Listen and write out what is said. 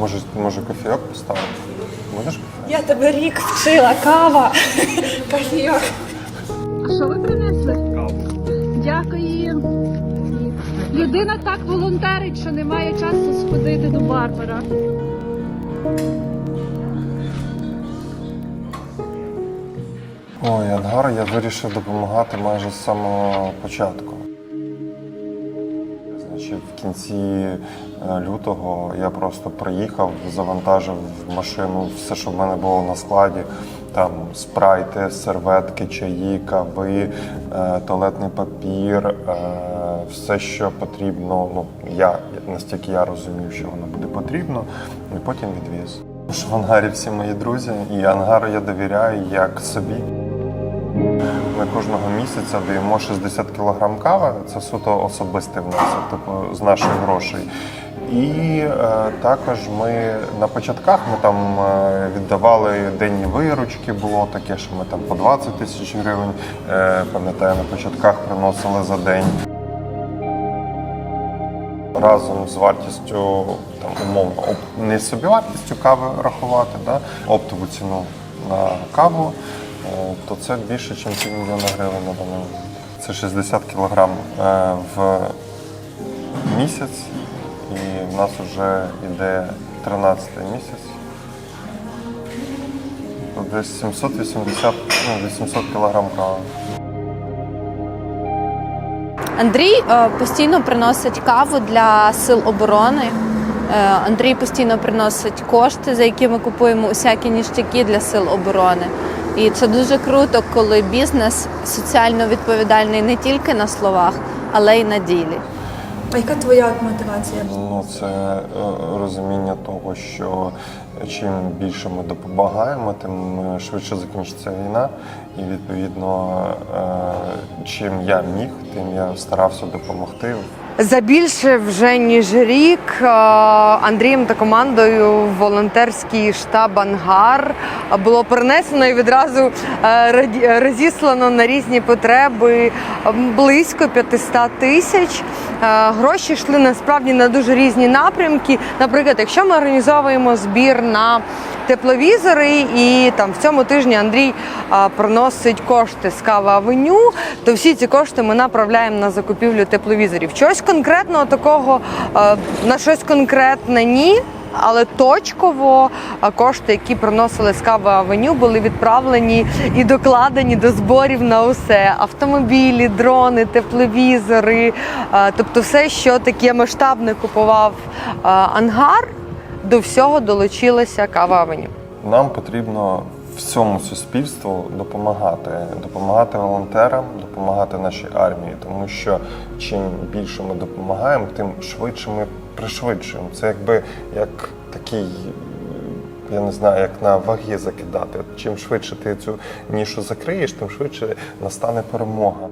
Може, може кофійок поставити? Будеш? Я тебе рік вчила, кава, кофійок. Що ви принесли? Дякую. Людина так волонтерить, що не має часу сходити до барбера. Ой, Ангар, я вирішив допомагати майже з самого початку. Значить, в кінці е, лютого я просто приїхав, завантажив в машину все, що в мене було на складі. Там спрайти, серветки, чаї, кави, е, туалетний папір, е, все, що потрібно. Ну, я настільки я розумів, що воно буде потрібно, і потім відвіз. В ангарі всі мої друзі, і ангару я довіряю як собі. Ми кожного місяця даємо 60 кг кави. Це суто особистий внесок, типу з наших грошей. І е, також ми на початках ми там е, віддавали денні виручки. Було таке, що ми там по 20 тисяч гривень, е, пам'ятаю, на початках приносили за день. Разом з вартістю там умовно не собівартістю кави рахувати, да, оптову ціну на каву, то це більше, ніж півмільйона гривень на даний. Це 60 кілограм е, в місяць, і в нас вже йде 13 місяць. То Десь 780, ну, 800 кілограм кави. Андрій е, постійно приносить каву для сил оборони. Е, Андрій постійно приносить кошти, за які ми купуємо усякі ніштяки для сил оборони. І це дуже круто, коли бізнес соціально відповідальний не тільки на словах, але й на ділі. А яка твоя мотивація? Ну, це е, розуміння того, що чим більше ми допомагаємо, тим е, швидше закінчиться війна. І відповідно, е, чим я міг, тим я старався допомогти. За більше вже ніж рік е, Андрієм та командою в волонтерський штаб Ангар було перенесено і відразу е, розіслано на різні потреби близько 500 тисяч. Е, Гроші йшли насправді на дуже різні напрямки. Наприклад, якщо ми організовуємо збір на тепловізори, і там в цьому тижні Андрій приносить кошти з кава авеню, то всі ці кошти ми направляємо на закупівлю тепловізорів. Щось конкретного такого на щось конкретне ні. Але точково кошти, які приносили з кави авеню, були відправлені і докладені до зборів на усе: автомобілі, дрони, тепловізори, тобто все, що таке масштабне купував ангар, до всього долучилася кава авеню. Нам потрібно всьому суспільству допомагати, допомагати волонтерам, допомагати нашій армії, тому що чим більше ми допомагаємо, тим швидше ми пришвидшуємо. Це якби як такий. Я не знаю, як на ваги закидати. Чим швидше ти цю нішу закриєш, тим швидше настане перемога.